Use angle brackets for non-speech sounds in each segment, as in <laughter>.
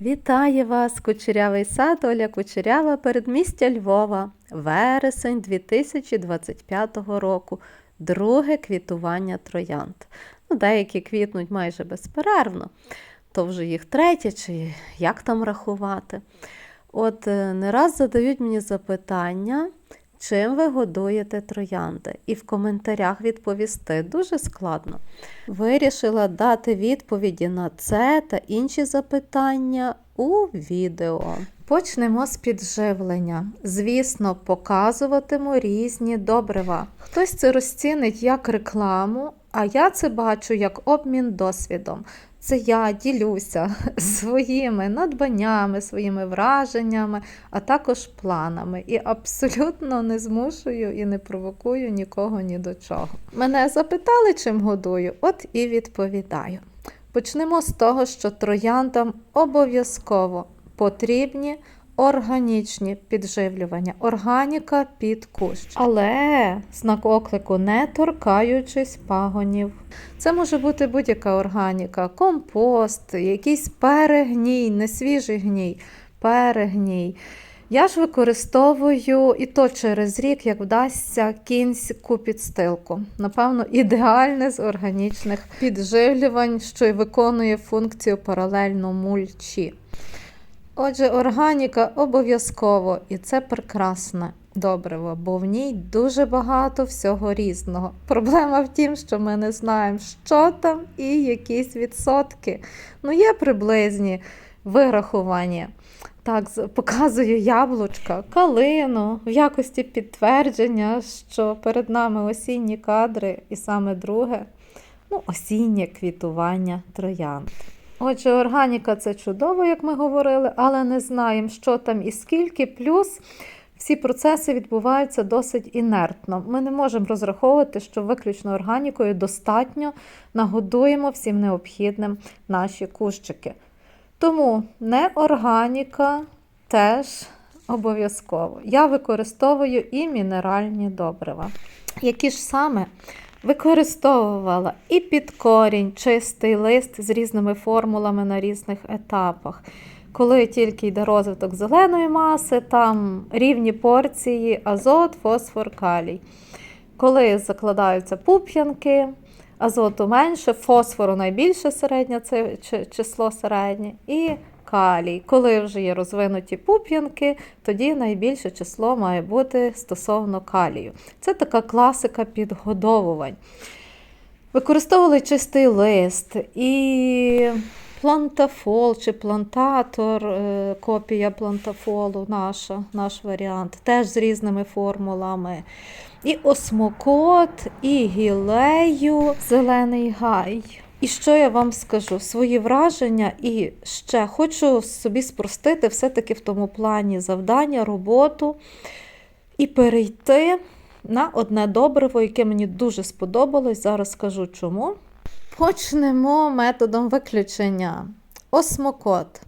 Вітаю вас, кучерявий сад Оля Кучерява, передмістя Львова, вересень 2025 року, друге квітування троянд. Ну, деякі квітнуть майже безперервно, то вже їх третє, чи як там рахувати. От е, не раз задають мені запитання, чим ви годуєте троянди, і в коментарях відповісти дуже складно. Вирішила дати відповіді на це та інші запитання у відео. Почнемо з підживлення. Звісно, показуватиму різні добрива. Хтось це розцінить як рекламу, а я це бачу як обмін досвідом. Це я ділюся <laughs> своїми надбаннями, своїми враженнями, а також планами. І абсолютно не змушую і не провокую нікого ні до чого. Мене запитали, чим годую, от і відповідаю. Почнемо з того, що трояндам обов'язково потрібні органічні підживлювання, органіка під кущ. Але знак оклику не торкаючись пагонів. Це може бути будь-яка органіка, компост, якийсь перегній, не свіжий гній, перегній. Я ж використовую і то через рік, як вдасться, кінську підстилку. Напевно, ідеальне з органічних підживлювань, що й виконує функцію паралельно мульчі. Отже, органіка обов'язково, і це прекрасне добриво, бо в ній дуже багато всього різного. Проблема в тім, що ми не знаємо, що там і якісь відсотки. Ну, є приблизні вирахування. Так, показую яблучка, калину в якості підтвердження, що перед нами осінні кадри, і саме друге ну, осіннє квітування троянд. Отже, органіка це чудово, як ми говорили, але не знаємо, що там і скільки. Плюс всі процеси відбуваються досить інертно. Ми не можемо розраховувати, що виключно органікою достатньо нагодуємо всім необхідним наші кущики. Тому не органіка теж обов'язково. Я використовую і мінеральні добрива. Які ж саме використовувала і під корінь, чистий лист з різними формулами на різних етапах. Коли тільки йде розвиток зеленої маси, там рівні порції азот, фосфор, калій. Коли закладаються пуп'янки, азоту менше, фосфору найбільше середнє це число середнє, і калій. Коли вже є розвинуті пуп'янки, тоді найбільше число має бути стосовно калію. Це така класика підгодовувань. Використовували чистий лист і плантафол чи плантатор, е, копія плантафолу, наша, наш варіант, теж з різними формулами. І осмокот, і гілею, зелений гай. І що я вам скажу? Свої враження і ще хочу собі спростити все-таки в тому плані завдання, роботу і перейти на одне добриво, яке мені дуже сподобалось. Зараз скажу чому. Почнемо методом виключення. Осмокот.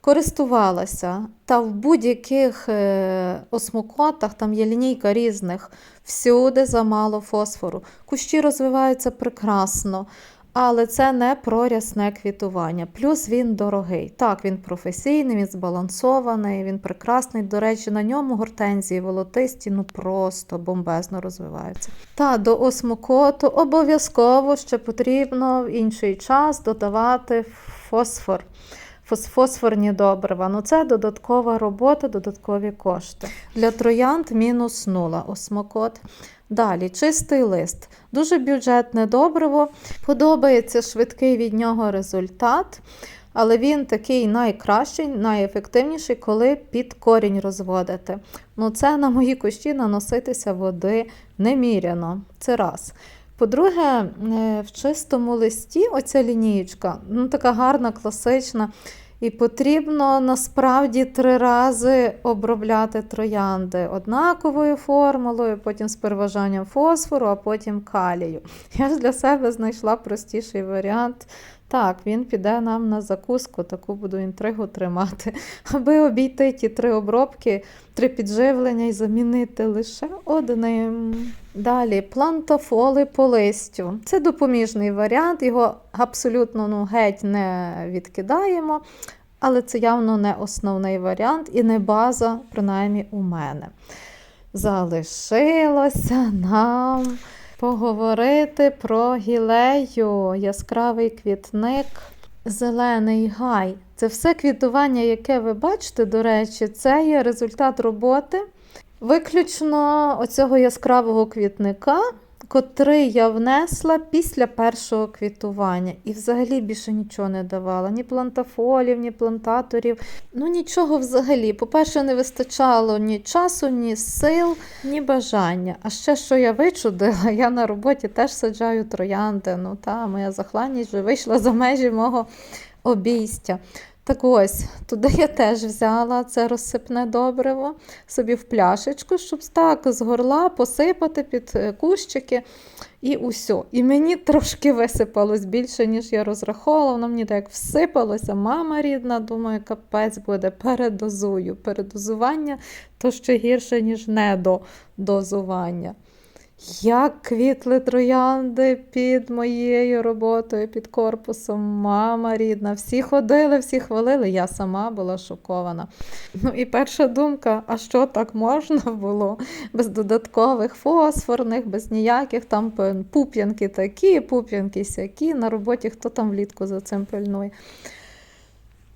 Користувалася, та в будь-яких е, осмокотах там є лінійка різних, всюди замало фосфору. Кущі розвиваються прекрасно, але це не про рясне квітування. Плюс він дорогий. Так, він професійний, він збалансований, він прекрасний. До речі, на ньому гортензії волотисті ну просто бомбезно розвиваються. Та до осмокоту обов'язково ще потрібно в інший час додавати фосфор. Фосфорні добрива. Ну це додаткова робота, додаткові кошти. Для троянд мінус нула осмокот. Далі чистий лист. Дуже бюджетне добриво. Подобається швидкий від нього результат. Але він такий найкращий, найефективніший, коли під корінь розводити. Ну, це на мої кущі наноситися води неміряно. Це раз. По-друге, е, в чистому листі оця лінієчка, ну така гарна, класична. І потрібно насправді три рази обробляти троянди однаковою формулою, потім з переважанням фосфору, а потім калію. Я ж для себе знайшла простіший варіант. Так, він піде нам на закуску, таку буду інтригу тримати, <laughs> аби обійти ті три обробки, три підживлення і замінити лише одним. Далі плантофоли по листю. Це допоміжний варіант, його абсолютно ну, геть не відкидаємо. Але це явно не основний варіант і не база, принаймні у мене. Залишилося нам поговорити про гілею, яскравий квітник, зелений гай. Це все квітування, яке ви бачите, до речі, це є результат роботи виключно оцього яскравого квітника, котрий я внесла після першого квітування. І взагалі більше нічого не давала. Ні плантафолів, ні плантаторів. Ну нічого взагалі. По-перше, не вистачало ні часу, ні сил, ні бажання. А ще що я вичудила, <laughs> я на роботі теж саджаю троянди. Ну та моя захланність вже вийшла за межі мого обійстя. Так ось, туди я теж взяла це розсипне добриво собі в пляшечку, щоб так з горла посипати під е, кущики і усе. І мені трошки висипалось більше, ніж я розраховувала. Воно мені так всипалося. Мама рідна, думаю, капець буде передозую. Передозування то ще гірше, ніж недодозування. Як квітли троянди під моєю роботою, під корпусом, мама рідна. Всі ходили, всі хвалили. Я сама була шокована. Ну і перша думка: а що так можна було? Без додаткових фосфорних, без ніяких там пуп'янки такі, пуп'янки сякі. На роботі хто там влітку за цим пильнує.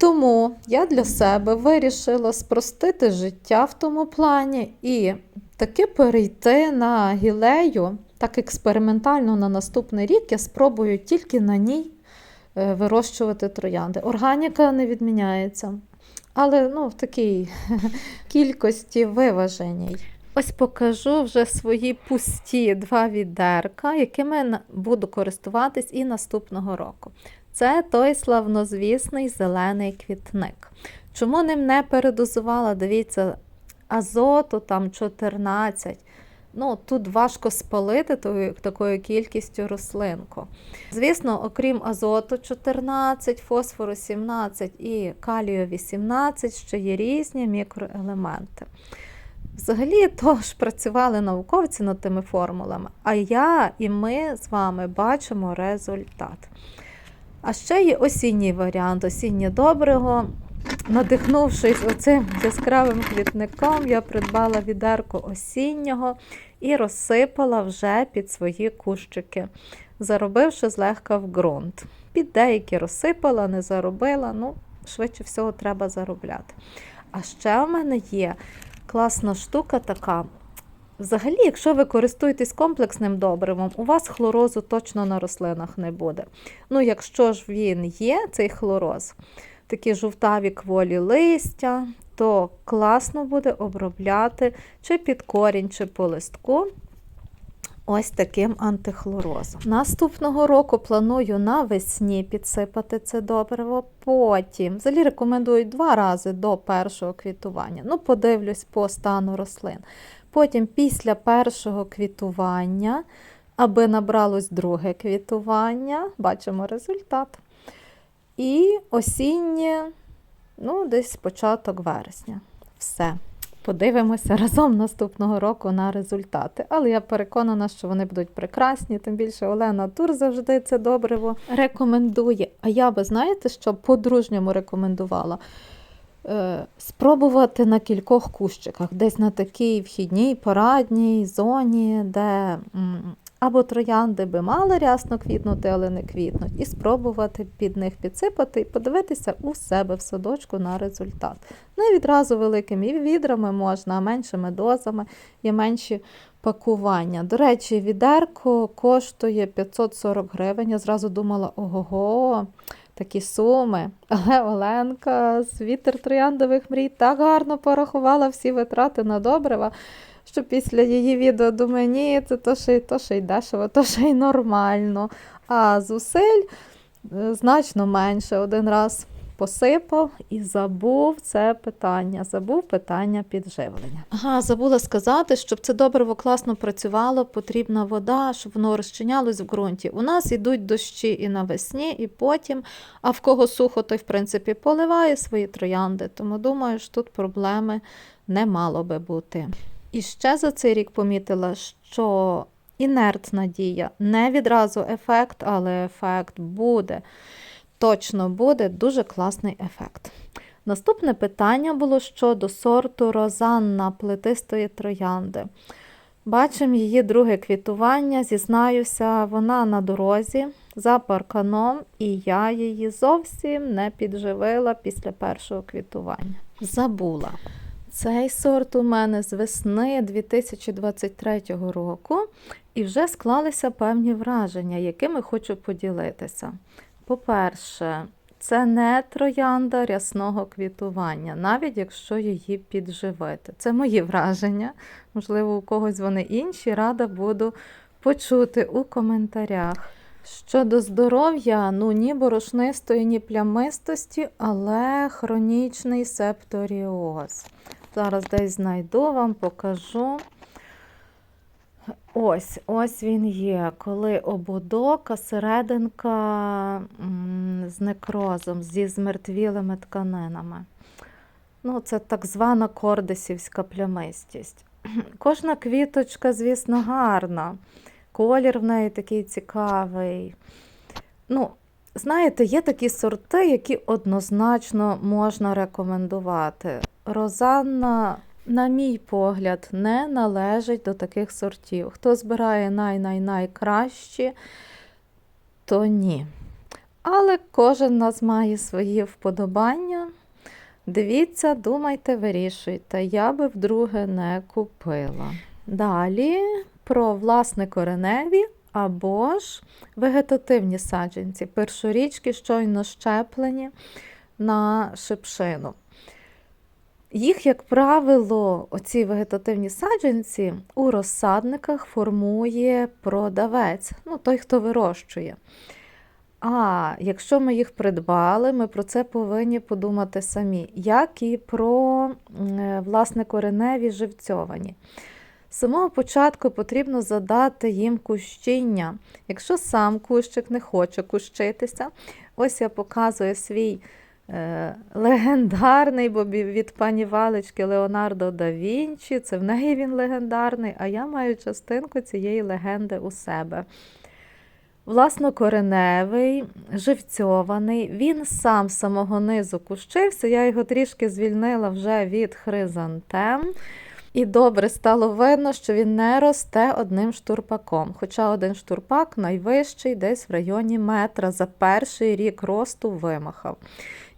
Тому я для себе вирішила спростити життя в тому плані і таки перейти на гілею, так експериментально на наступний рік я спробую тільки на ній е, вирощувати троянди. Органіка не відміняється, але ну, в такій <laughs> кількості виваженій. Ось покажу вже свої пусті два відерка, якими буду користуватись і наступного року. Це той славнозвісний зелений квітник. Чому ним не передозувала? Дивіться, азоту там 14. Ну, Тут важко спалити такою кількістю рослинку. Звісно, окрім азоту 14, фосфору 17 і калію 18, ще є різні мікроелементи. Взагалі, тож працювали науковці над тими формулами, а я і ми з вами бачимо результат. А ще є осінній варіант, осіннє доброго. Надихнувшись оцим яскравим квітником, я придбала відерку осіннього і розсипала вже під свої кущики, заробивши злегка в ґрунт. Під деякі розсипала, не заробила, ну, швидше всього, треба заробляти. А ще в мене є класна штука така. Взагалі, якщо ви користуєтесь комплексним добривом, у вас хлорозу точно на рослинах не буде. Ну, якщо ж він є, цей хлороз, такі жовтаві кволі листя, то класно буде обробляти чи під корінь, чи по листку. Ось таким антихлорозом. Наступного року планую навесні підсипати це добриво. Потім, взагалі рекомендую два рази до першого квітування. Ну, подивлюсь по стану рослин. Потім, після першого квітування, аби набралось друге квітування, бачимо результат. І осіннє, ну, десь початок вересня. Все. Подивимося разом наступного року на результати. Але я переконана, що вони будуть прекрасні, тим більше Олена Тур завжди це добриво рекомендує. А я би, знаєте, що по-дружньому рекомендувала? Е, спробувати на кількох кущиках, десь на такій вхідній парадній зоні, де або троянди би мали рясно квітнути, але не квітнуть, і спробувати під них підсипати і подивитися у себе в садочку на результат. Не відразу великими відрами можна, а меншими дозами є менші пакування. До речі, відерко коштує 540 гривень. Я зразу думала, ого-го, такі суми. Але Оленка з вітер трояндових мрій так гарно порахувала всі витрати на добрива що після її відео думаю, ні, це то ще, то ще й дешево, то ще й нормально. А зусиль е, значно менше. Один раз посипав і забув це питання. Забув питання підживлення. Ага, забула сказати, щоб це добриво класно працювало, потрібна вода, щоб воно розчинялось в ґрунті. У нас йдуть дощі і навесні, і потім. А в кого сухо, той, в принципі, поливає свої троянди. Тому думаю, що тут проблеми не мало би бути. І ще за цей рік помітила, що інертна дія, не відразу ефект, але ефект буде. Точно буде дуже класний ефект. Наступне питання було щодо сорту Розанна плетистої троянди. Бачимо її друге квітування. Зізнаюся, вона на дорозі за парканом, і я її зовсім не підживила після першого квітування. Забула. Цей сорт у мене з весни 2023 року, і вже склалися певні враження, якими хочу поділитися. По-перше, це не троянда рясного квітування, навіть якщо її підживити. Це мої враження. Можливо, у когось вони інші, рада буду почути у коментарях. Щодо здоров'я, ну ні борошнистої, ні плямистості, але хронічний септоріоз. Зараз десь знайду вам, покажу. Ось, ось він є, коли ободок, а серединка з некрозом, зі змертвілими тканинами. Ну, це так звана кордисівська плямистість. <clears throat> Кожна квіточка, звісно, гарна. Колір в неї такий цікавий. Ну, знаєте, є такі сорти, які однозначно можна рекомендувати. Розанна, на мій погляд, не належить до таких сортів. Хто збирає най-най-найкращі, то ні. Але кожен нас має свої вподобання. Дивіться, думайте, вирішуйте. Я би вдруге не купила. Далі про власне кореневі або ж вегетативні саджанці. Першорічки щойно щеплені на шипшину. Їх, як правило, оці вегетативні саджанці у розсадниках формує продавець, ну той, хто вирощує. А якщо ми їх придбали, ми про це повинні подумати самі, як і про е, власне кореневі живцьовані. З самого початку потрібно задати їм кущіння. Якщо сам кущик не хоче кущитися, ось я показую свій легендарний, бо від пані Валечки Леонардо да Вінчі. Це в неї він легендарний, а я маю частинку цієї легенди у себе. Власнокореневий, живцьований, він сам з самого низу кущився, я його трішки звільнила вже від хризантем. І добре стало видно, що він не росте одним штурпаком. Хоча один штурпак найвищий десь в районі метра за перший рік росту вимахав.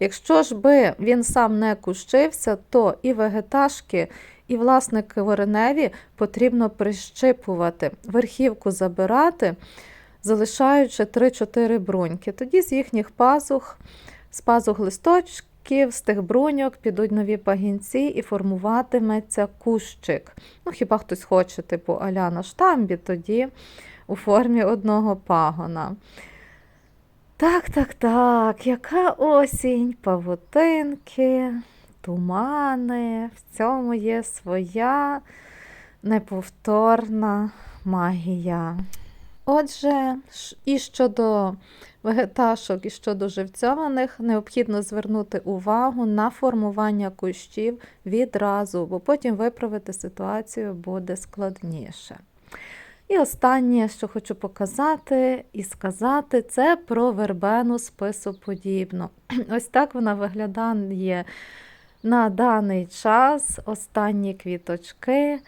Якщо ж би він сам не кущився, то і вегеташки, і власне кореневі потрібно прищипувати, верхівку забирати, залишаючи 3-4 бруньки. Тоді з їхніх пазух, з пазух листочків, з тих бруньок підуть нові пагінці і формуватиметься кущик. Ну, Хіба хтось хоче, типу аля на штамбі, тоді у формі одного пагона. Так, так, так, яка осінь, павутинки, тумани. В цьому є своя неповторна магія. Отже, і щодо вегеташок, і щодо живцьованих, необхідно звернути увагу на формування кущів відразу, бо потім виправити ситуацію буде складніше. І останнє, що хочу показати і сказати, це про вербену списоподібну. <clears throat> Ось так вона виглядає на даний час, останні квіточки.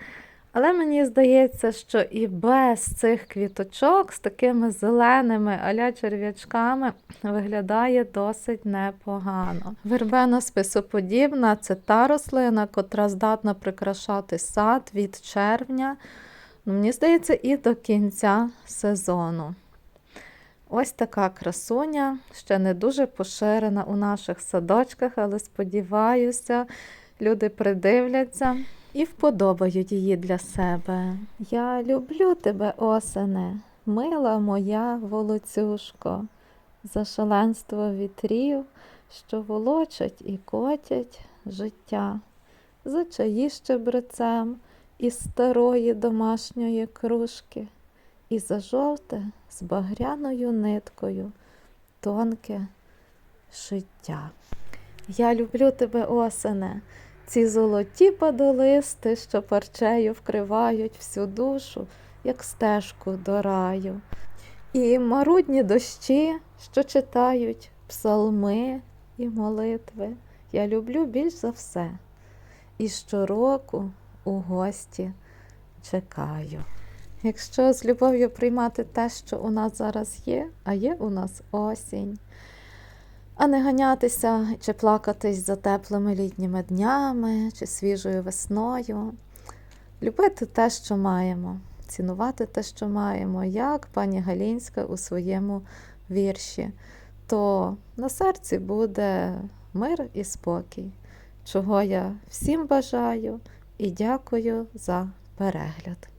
Але мені здається, що і без цих квіточок з такими зеленими аля черв'ячками виглядає досить непогано. Вербена списоподібна це та рослина, котра здатна прикрашати сад від червня, ну, мені здається, і до кінця сезону. Ось така красуня, ще не дуже поширена у наших садочках, але сподіваюся, люди придивляться і вподобають її для себе. Я люблю тебе, осене, мила моя волоцюшко, за шаленство вітрів, що волочать і котять життя, за чаї щебрецем із старої домашньої кружки, і за жовте з багряною ниткою тонке шиття. Я люблю тебе, осене. Ці золоті падолисти, що парчею вкривають всю душу, як стежку до раю. І марудні дощі, що читають псалми і молитви я люблю більш за все. І щороку у гості чекаю. Якщо з любов'ю приймати те, що у нас зараз є, а є у нас осінь, а не ганятися чи плакатись за теплими літніми днями чи свіжою весною, любити те, що маємо, цінувати те, що маємо, як пані Галінська у своєму вірші, то на серці буде мир і спокій, чого я всім бажаю і дякую за перегляд.